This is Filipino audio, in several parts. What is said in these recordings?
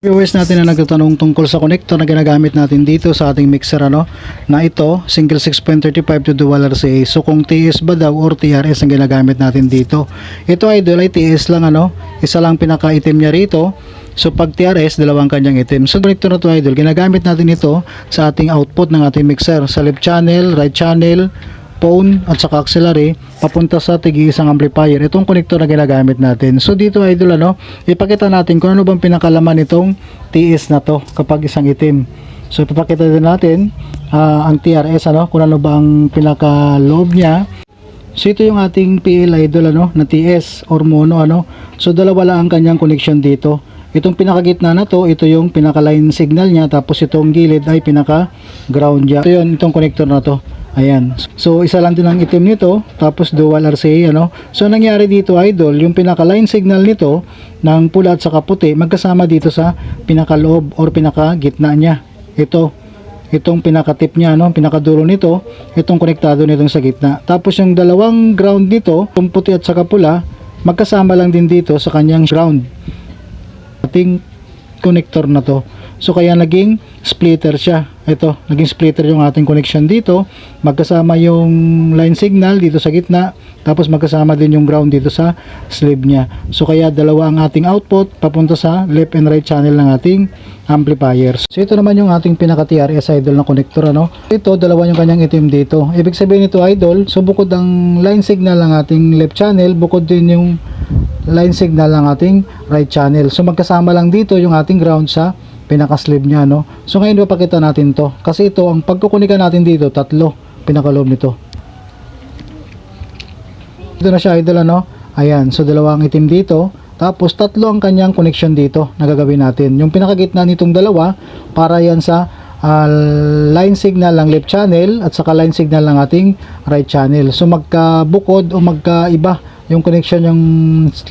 Viewers natin na nagtatanong tungkol sa connector na ginagamit natin dito sa ating mixer ano na ito single 6.35 to dual RCA so kung TS ba daw or TRS ang ginagamit natin dito? Ito idol ay TS lang ano. Isa lang pinaka item niya rito. So pag TRS dalawang kanyang item so connector na to idol. Ginagamit natin ito sa ating output ng ating mixer. Sa left channel right channel phone at saka auxiliary papunta sa tigi isang amplifier itong connector na ginagamit natin so dito idol ano ipakita natin kung ano bang pinakalaman nitong TS na to kapag isang itim so ipapakita din natin ah, ang TRS ano kung ano ba ang pinakaloob niya So ito yung ating PL idol ano na TS or mono ano. So dalawa lang ang kanyang connection dito. Itong pinakagitna na to, ito yung pinaka line signal niya tapos itong gilid ay pinaka ground niya. Ito yun, itong connector na to. Ayan. So isa lang din ang itim nito tapos dual RCA ano. So nangyari dito idol, yung pinaka line signal nito ng pula at saka puti magkasama dito sa pinakaloob or pinaka gitna niya. Ito itong pinaka-tip niya, no? pinakadulo nito, itong konektado nitong sa gitna. Tapos yung dalawang ground dito, itong puti at saka pula, magkasama lang din dito sa kanyang ground. Ating connector na to. So kaya naging splitter siya. Ito, naging splitter yung ating connection dito. Magkasama yung line signal dito sa gitna. Tapos magkasama din yung ground dito sa sleeve niya. So kaya dalawa ang ating output papunta sa left and right channel ng ating amplifiers. So ito naman yung ating pinaka TRS idol na connector ano. Ito dalawa yung kanyang itim dito. Ibig sabihin nito idol, so bukod ang line signal ng ating left channel, bukod din yung line signal ng ating right channel. So magkasama lang dito yung ating ground sa pinaka-sleeve niya no. So ngayon papakita natin to kasi ito ang pagkukunika natin dito tatlo pinakaloob nito. Ito na siya idol ano. Ayan, so dalawang itim dito. Tapos tatlo ang kanyang connection dito na gagawin natin. Yung pinakagitna nitong dalawa para yan sa ah, line signal ng left channel at saka line signal ng ating right channel. So magkabukod o magkaiba yung connection yung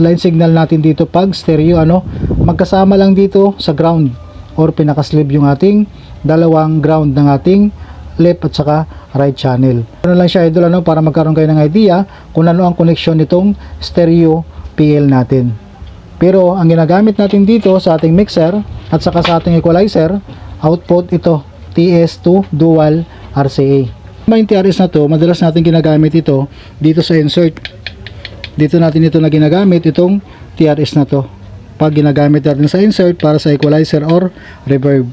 line signal natin dito pag stereo ano magkasama lang dito sa ground or pinaka-sleeve yung ating dalawang ground ng ating left at saka right channel. Ano lang siya idol ano para magkaroon kayo ng idea kung ano ang connection nitong stereo PL natin. Pero ang ginagamit natin dito sa ating mixer at saka sa ating equalizer, output ito TS2 dual RCA. Yung TRS na to, madalas natin ginagamit ito dito sa insert. Dito natin ito na ginagamit itong TRS na to. Pag ginagamit natin sa insert para sa equalizer or reverb.